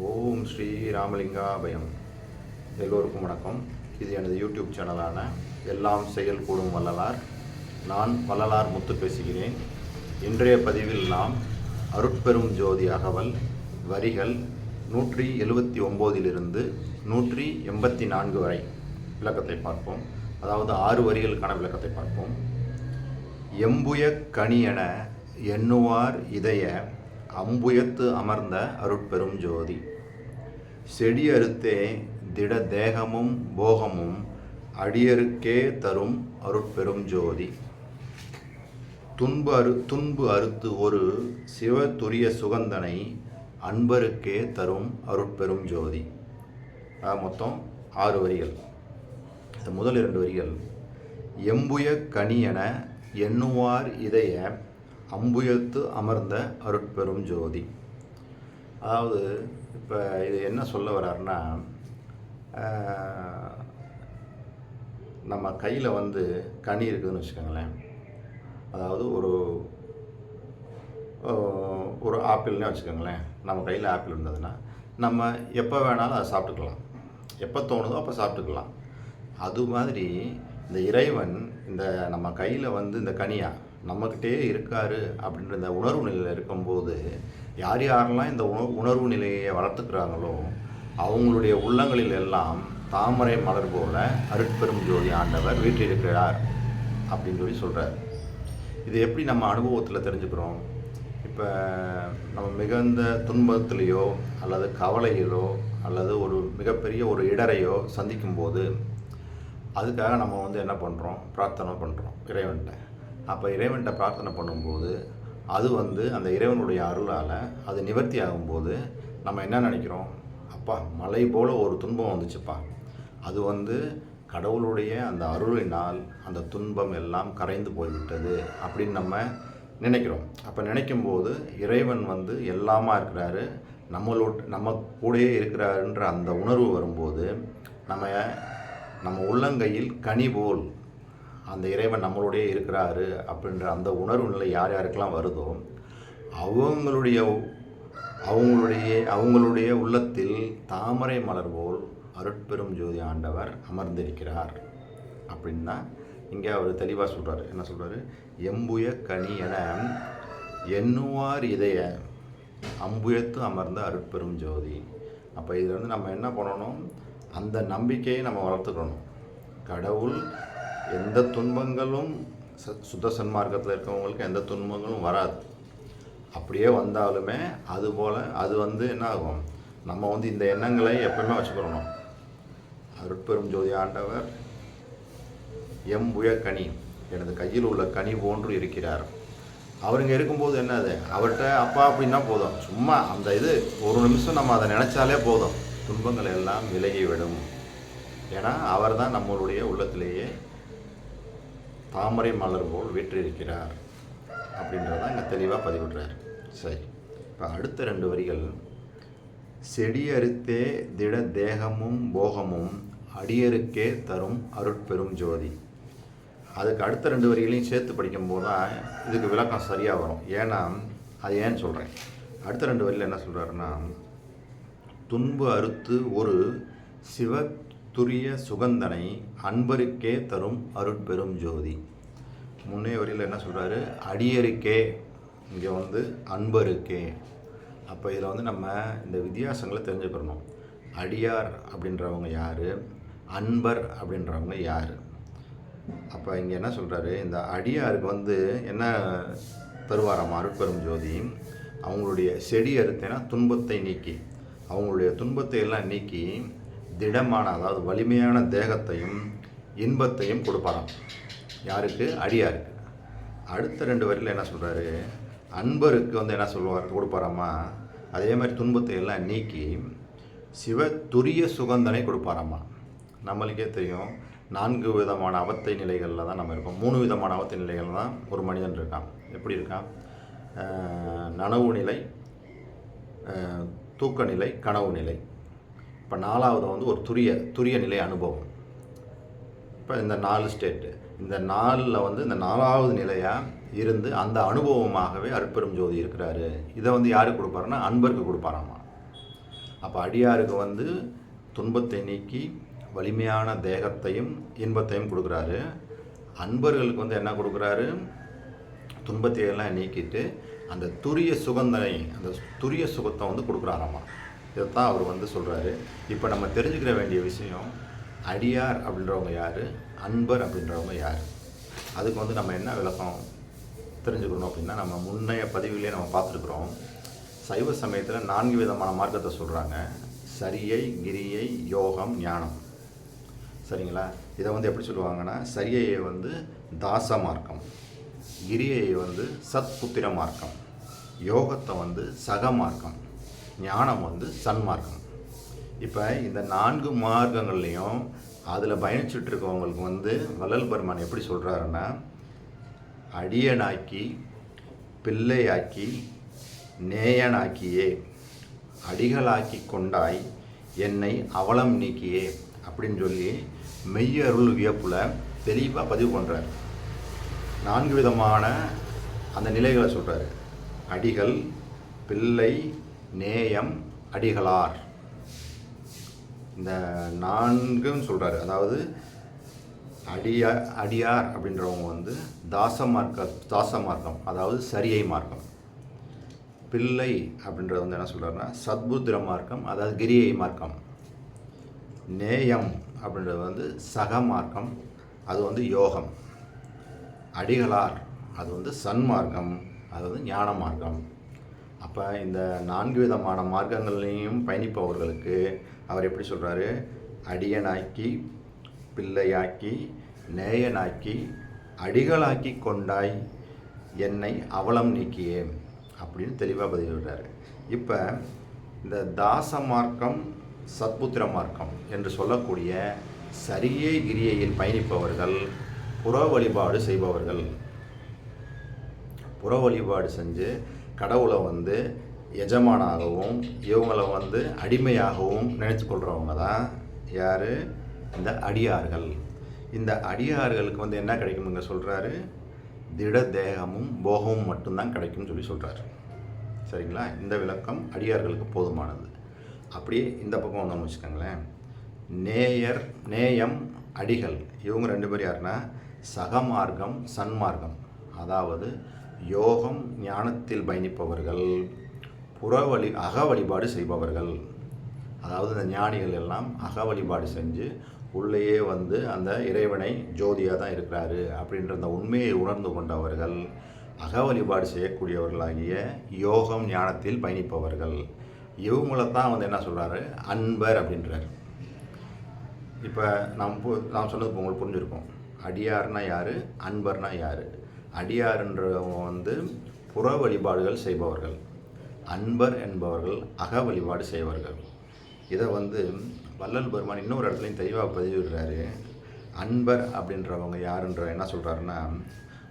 ஓம் ஸ்ரீ ராமலிங்காபயம். எல்லோருக்கும் வணக்கம். இது எனது யூடியூப் சேனலான எல்லாம் செயல் கூடும் வள்ளலார். நான் வள்ளலார் முத்து பேசுகிறேன். இன்றைய பதிவில் நாம் அருட்பெரும் ஜோதி அகவல் வரிகள் நூற்றி எழுபத்தி ஒம்போதிலிருந்து நூற்றி எண்பத்தி நான்கு வரை விளக்கத்தை பார்ப்போம். அதாவது ஆறு வரிகளுக்கான விளக்கத்தை பார்ப்போம். எம்புய கனியென எண்ணுவார் இதய அம்புயத்து அமர்ந்த அருட்பெரும் ஜோதி. செடி அறுத்தே திட தேகமும் போகமும் அடியருக்கே தரும் அருட்பெரும் ஜோதி. துன்பு அரு துன்பு அறுத்து ஒரு சிவதுரிய சுகந்தனை அன்பருக்கே தரும் அருட்பெரும் ஜோதி. மொத்தம் ஆறு வரிகள். முதல் இரண்டு வரிகள். எம்புய கனி என எண்ணுவார் இதய அம்புயத்து அமர்ந்த அருட்பெரும் ஜோதி. அதாவது இப்போ இது என்ன சொல்ல வர்றாருன்னா நம்ம கையில் வந்து கனி இருக்குதுன்னு வச்சுக்கோங்களேன். அதாவது ஒரு ஒரு ஆப்பிள்னே வச்சுக்கோங்களேன். நம்ம கையில் ஆப்பிள் இருந்ததுன்னா நம்ம எப்போ வேணாலும் அதை சாப்பிட்டுக்கலாம். எப்போ தோணுதோ அப்போ சாப்பிட்டுக்கலாம். அது மாதிரி இந்த இறைவன் இந்த நம்ம கையில் வந்து இந்த கனியாக நம்மக்கிட்டே இருக்காரு அப்படின்ற இந்த உணர்வு நிலையில் இருக்கும்போது யார் யாரெல்லாம் இந்த உணர்வு உணர்வு நிலையை வளர்த்துக்கிறாங்களோ அவங்களுடைய உள்ளங்களில் எல்லாம் தாமரை மலர் போல அருட்பெரும் ஜோதி ஆண்டவர் வீற்றிருக்கிறார் அப்படின்னு சொல்லி சொல்கிறார் இது எப்படி நம்ம அனுபவத்தில் தெரிஞ்சுக்கிறோம்? இப்போ நம்ம மிகுந்த துன்பத்திலேயோ அல்லது கவலையிலோ அல்லது ஒரு மிகப்பெரிய ஒரு இடரையோ சந்திக்கும்போது அதுக்காக நம்ம வந்து என்ன பண்ணுறோம் பிரார்த்தனை பண்ணுறோம் இறைவன்கிட்ட. அப்போ இறைவன்கிட்ட பிரார்த்தனை பண்ணும்போது அது வந்து அந்த இறைவனுடைய அருளால் அது நிவர்த்தி ஆகும்போது நம்ம என்ன நினைக்கிறோம்? அப்பா மலை போல் ஒரு துன்பம் வந்துச்சுப்பா. அது வந்து கடவுளுடைய அந்த அருளினால் அந்த துன்பம் எல்லாம் கரைந்து போய்விட்டது அப்படின்னு நம்ம நினைக்கிறோம். அப்போ நினைக்கும்போது இறைவன் வந்து எல்லாமா இருக்கிறாரு நம்மளோட நம்ம கூடயே இருக்கிறாருன்ற அந்த உணர்வு வரும்போது நம்ம நம்ம உள்ளங்கையில் கனி போல் அந்த இறைவன் நம்மளுடைய இருக்கிறாரு அப்படின்ற அந்த உணர்வு நிலை யார் யாருக்கெல்லாம் வருதோ அவங்களுடைய அவங்களுடைய அவங்களுடைய உள்ளத்தில் தாமரை மலர் போல் அருட்பெரும் ஜோதி ஆண்டவர் அமர்ந்திருக்கிறார். அப்படின்னா இங்கே அவர் தெளிவாக சொல்கிறார் என்ன சொல்கிறாரு எம்புய கனி என எண்ணுவார் இதய அம்புயத்து அமர்ந்த அருட்பெரும் ஜோதி. அப்போ இதில் வந்து நம்ம என்ன பண்ணணும்? அந்த நம்பிக்கையை நம்ம வளர்த்துக்கணும். கடவுள் எந்த துன்பங்களும் ச- சுத்த சன்மார்க்கத்தில் இருக்கவங்களுக்கு எந்த துன்பங்களும் வராது. அப்படியே வந்தாலுமே அது போல் அது வந்து என்ன ஆகும் நம்ம வந்து இந்த எண்ணங்களை எப்பவுமே வச்சுக்கிறணும் அருட்பெரும் ஜோதி ஆண்டவர் எம் கனி எனது கையில் உள்ள கனி போன்று இருக்கிறார். அவருங்க இருக்கும்போது என்னது அவர்கிட்ட அப்பா அப்படின்னா போதும். சும்மா அந்த இது ஒரு நிமிஷம் நம்ம அதை நினச்சாலே போதும். துன்பங்கள் எல்லாம் விலகிவிடும். ஏன்னா அவர் தான் நம்மளுடைய உள்ளத்திலேயே தாமரை மலர் போல் வீற்றிருக்கிறார் அப்படின்றத இங்கே தெளிவாக பதிவிடுறார். சரி. இப்போ அடுத்த ரெண்டு வரிகள். செடி அறுத்தே திட தேகமும் போகமும் அடியருக்கே தரும் அருட்பெரும் ஜோதி. அதுக்கு அடுத்த ரெண்டு வரிகளையும் சேர்த்து படிக்கும்போது தான் இதுக்கு விளக்கம் சரியாக வரும். ஏன்னா அது ஏன்னு சொல்கிறேன் அடுத்த ரெண்டு வரியில் என்ன சொல்கிறாருன்னா துன்பு அறுத்து ஒரு சிவ துரிய சுகந்தனை அன்பருக்கே தரும் அருட்பெரும் ஜோதி. முன்னே வரியில் என்ன சொல்கிறாரு அடியருக்கே. இங்கே வந்து அன்பருக்கே. அப்போ இதில் வந்து நம்ம இந்த வித்தியாசங்களை தெரிஞ்சுக்கிறணும் அடியார் அப்படின்றவங்க யார்? அன்பர் அப்படின்றவங்க யார்? அப்போ இங்கே என்ன சொல்கிறாரு இந்த அடியாருக்கு வந்து என்ன தருவாராம்? அருட்பெரும் ஜோதி. அவங்களுடைய செடி அறுத்தேன்னா துன்பத்தை நீக்கி. அவங்களுடைய துன்பத்தை எல்லாம் நீக்கி திடமான அதாவது வலிமையான தேகத்தையும் இன்பத்தையும் கொடுப்பாராம். யாருக்கு? அடியாருக்கு. அடுத்த ரெண்டு வரியில் என்ன சொல்கிறாரு அன்பருக்கு வந்து என்ன சொல்லுவார் கொடுப்பாராமா? அதே மாதிரி துன்பத்தை எல்லாம் நீக்கி சிவ துரிய சுகந்தனை கொடுப்பாராம்மா நம்மளுக்கே தெரியும் நான்கு விதமான அவத்தை நிலைகளில் தான் நம்ம இருக்கோம். மூணு விதமான அவத்தை நிலைகளில் தான் ஒரு மனிதன் இருக்கான். எப்படி இருக்கான்? நனவு நிலை தூக்க நிலை கனவு நிலை. இப்போ நாலாவது வந்து ஒரு துரிய துரிய நிலை அனுபவம். இப்போ இந்த நாலு ஸ்டேட்டு இந்த நாலில் வந்து இந்த நாலாவது நிலையாக இருந்து அந்த அனுபவமாகவே அற்பெரும் ஜோதி இருக்கிறாரு. இதை வந்து யாருக்கு கொடுப்பாருன்னா அன்பருக்கு கொடுப்பாராமா. அப்போ அடியாருக்கு வந்து துன்பத்தை நீக்கி வலிமையான தேகத்தையும் இன்பத்தையும் கொடுக்குறாரு. அன்பர்களுக்கு வந்து என்ன கொடுக்குறாரு? துன்பத்தை எல்லாம் நீக்கிட்டு அந்த துரிய சுகந்தனை அந்த துரிய சுகத்தை வந்து கொடுக்குறாராமா. இதைத்தான் அவர் வந்து சொல்கிறாரு இப்போ நம்ம தெரிஞ்சுக்கிற வேண்டிய விஷயம் அடியார் அப்படின்றவங்க யார்? அன்பர் அப்படின்றவங்க யார்? அதுக்கு வந்து நம்ம என்ன விளக்கம் தெரிஞ்சுக்கணும் அப்படின்னா நம்ம முன்னைய பதிவிலே நம்ம பார்த்துருக்குறோம். சைவ சமயத்தில் நான்கு விதமான மார்க்கத்தை சொல்கிறாங்க சரியை கிரியை யோகம் ஞானம். சரிங்களா? இதை வந்து எப்படி சொல்லுவாங்கன்னா சரியையை வந்து தாச மார்க்கம். கிரியையை வந்து சத்புத்திர மார்க்கம். யோகத்தை வந்து சக மார்க்கம். ஞானம் வந்து சன்மார்க்கம். இப்போ இந்த நான்கு மார்க்கங்கள்லேயும் அதில் பயணிச்சுட்டு இருக்கவங்களுக்கு வந்து வள்ளல் பெருமான் எப்படி சொல்கிறாருன்னா அடியனாக்கி பிள்ளையாக்கி நேயனாக்கியே அடிகளாக்கி கொண்டாய் என்னை அவலம் நீக்கியே அப்படின்னு சொல்லி மெய்யருள் வியப்பில் தெளிவாக பதிவு பண்ணுறார் நான்கு விதமான அந்த நிலைகளை சொல்கிறாரு அடிகள் பிள்ளை நேயம் அடிகளார். இந்த நான்கும் சொல்கிறாரு அதாவது அடியா அடியார் அப்படின்றவங்க வந்து தாச மார்க்க தாச மார்க்கம் அதாவது சரியை மார்க்கம். பிள்ளை அப்படின்றது வந்து என்ன சொல்கிறாருன்னா சத்புத்திர மார்க்கம் அதாவது கிரியை மார்க்கம். நேயம் அப்படின்றது வந்து சக மார்க்கம் அது வந்து யோகம். அடிகளார் அது வந்து சன்மார்க்கம் அது வந்து ஞான மார்க்கம். அப்போ இந்த நான்கு விதமான மார்க்கங்களையும் பயணிப்பவர்களுக்கு அவர் எப்படி சொல்கிறாரு அடியனாக்கி பிள்ளையாக்கி நேயனாக்கி அடிகளாக்கி கொண்டாய் என்னை அவலம் நீக்கியே அப்படின்னு தெளிவாக பதிவிடுறாரு இப்போ இந்த தாச மார்க்கம் சத்புத்திர மார்க்கம் என்று சொல்லக்கூடிய சரியே கிரியையில் பயணிப்பவர்கள் புற வழிபாடு செய்பவர்கள் புற வழிபாடு செஞ்சு கடவுளை வந்து எஜமானாகவும் இவங்களை வந்து அடிமையாகவும் நினைச்சு கொள்கிறவங்க தான் யார்? இந்த அடியார்கள். இந்த அடியார்களுக்கு வந்து என்ன கிடைக்குமுங்க சொல்கிறாரு திட தேகமும் போகமும் மட்டும்தான் கிடைக்கும்னு சொல்லி சொல்கிறாரு சரிங்களா? இந்த விளக்கம் அடியார்களுக்கு போதுமானது. அப்படியே இந்த பக்கம் வந்தோம்னு வச்சுக்கோங்களேன். நேயர் நேயம் அடிகள். இவங்க ரெண்டு பேர் யாருன்னா? சகமார்க்கம் சன்மார்க்கம். அதாவது யோகம் ஞானத்தில் பயணிப்பவர்கள் புற வழி அக வழிபாடு செய்பவர்கள். அதாவது இந்த ஞானிகள் எல்லாம் அக வழிபாடு செஞ்சு உள்ளேயே வந்து அந்த இறைவனை ஜோதியாக தான் இருக்கிறாரு அப்படின்ற அந்த உண்மையை உணர்ந்து கொண்டவர்கள் அக வழிபாடு செய்யக்கூடியவர்களாகிய யோகம் ஞானத்தில் பயணிப்பவர்கள். இவங்கள தான் வந்து என்ன சொல்கிறாரு அன்பர் அப்படின்றார். இப்போ நாம் பு- நாம் சொன்னது உங்களுக்கு புரிஞ்சுருப்போம் அடியார்னா யார்? அன்பர்னா யார்? அடியார்ன்றவங்க வந்து புற வழிபாடுகள் செய்பவர்கள் அன்பர் என்பவர்கள் அக வழிபாடு செய்வார்கள் இதை வந்து வள்ளல் பெருமான் இன்னொரு இடத்துலையும் தெளிவாக பதிவிடுறாரு. அன்பர் அப்படின்றவங்க யாருன்ற என்ன சொல்கிறாருன்னா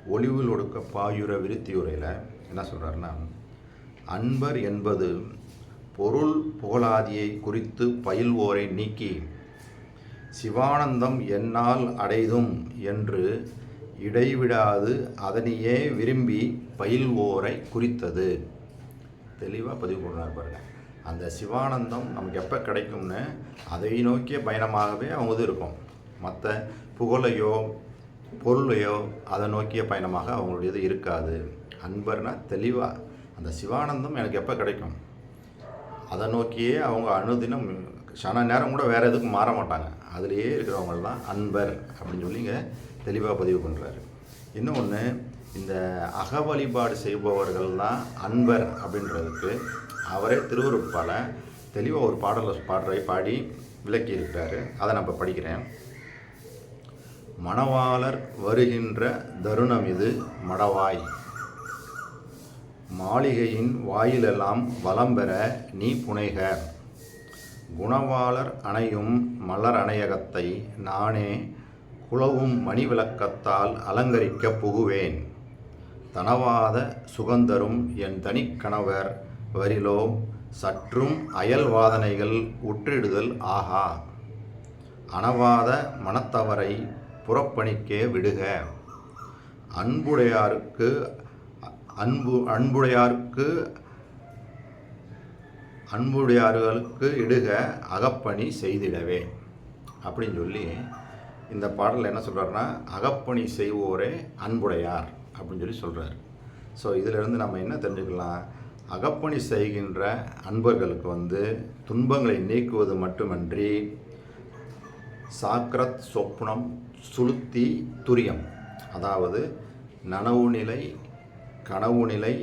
ஒளிவில் ஒடுக்க பாயுர விருத்தியுரையில் என்ன சொல்கிறாருன்னா அன்பர் என்பது பொருள் புகழாதியை குறித்து பயில்வோரை நீக்கி சிவானந்தம் என்னால் அடைதும் என்று இடைவிடாது அதனையே விரும்பி பயில்வோரை குறித்தது. தெளிவாக பதிவு பண்ணுறாரு பாருங்கள் அந்த சிவானந்தம் நமக்கு எப்போ கிடைக்கும்னு அதை நோக்கிய பயணமாகவே அவங்க இது இருக்கும். மற்ற புகழையோ பொருளையோ அதை நோக்கிய பயணமாக அவங்களுடையது இருக்காது. அன்பர்னா தெளிவாக அந்த சிவானந்தம் எனக்கு எப்போ கிடைக்கும்? அதை நோக்கியே அவங்க அனுதினம் சன நேரம் கூட வேறு எதுக்கும் மாற மாட்டாங்க. அதுலேயே இருக்கிறவங்க தான் அன்பர் அப்படின்னு சொல்லிங்க. தெளிவாக பதிவு பண்ணுறாரு இன்னொன்று இந்த அக வழிபாடு செய்பவர்கள் தான் அன்பர் அப்படின்றதுக்கு அவரே திருவருட்பால தெளிவாக ஒரு பாடலை பாடுற பாடி விளக்கி இருக்கிறாரு அதை நம்ம படிக்கிறேன். மணவாளர் வருகின்ற தருணம் இது மடவாய். மாளிகையின் வாயிலெல்லாம் வலம் பெற நீ புனைக. குணவாளர் அணையும் மலர் அணையகத்தை நானே குலவும் மணிவிளக்கத்தால் அலங்கரிக்க புகுவேன். தனவாத சுகந்தரும் என் தனிக்கணவர் வரிலோ சற்றும் அயல் வாதனைகள் உற்றிடுதல் ஆகா. அனவாத மனத்தவரை புறப்பணிக்கே விடுக. அன்புடையாருக்கு அன்பு அன்புடையாருக்கு அன்புடையார்களுக்கு இடுக அகப்பணி செய்திடவே. அப்படின்னு சொல்லி இந்த பாடலில் என்ன சொல்கிறாருன்னா அகப்பணி செய்வோரே அன்புடையார் அப்படின்னு சொல்லி சொல்கிறார் ஸோ இதிலிருந்து நம்ம என்ன தெரிஞ்சுக்கலாம்? அகப்பணி செய்கின்ற அன்பர்களுக்கு வந்து துன்பங்களை நீக்குவது மட்டுமன்றி சாக்ரத் சொப்னம் சுளுத்தி துரியம். அதாவது நனவு நிலை கனவு நிலை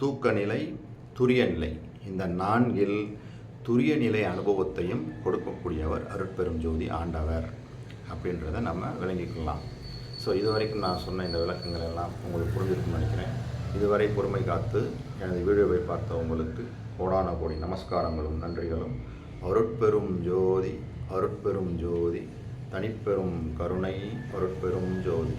தூக்க நிலை துரிய நிலை. இந்த நான்கில் துரிய நிலை அனுபவத்தையும் கொடுக்கக்கூடியவர் அருட்பெரும் ஜோதி ஆண்டவர். அப்படின்றத நம்ம விளங்கிக்கலாம். ஸோ இதுவரைக்கும் நான் சொன்ன இந்த விளக்கங்கள் எல்லாம் உங்களுக்கு புரிஞ்சிருக்கும்னு நினைக்கிறேன். இதுவரை பொறுமை காத்து எனது வீடியோவை பார்த்த உங்களுக்கு கோடான கோடி நமஸ்காரங்களும் நன்றிகளும். அருட்பெரும் ஜோதி அருட்பெரும் ஜோதி தனிப்பெரும் கருணை அருட்பெரும் ஜோதி.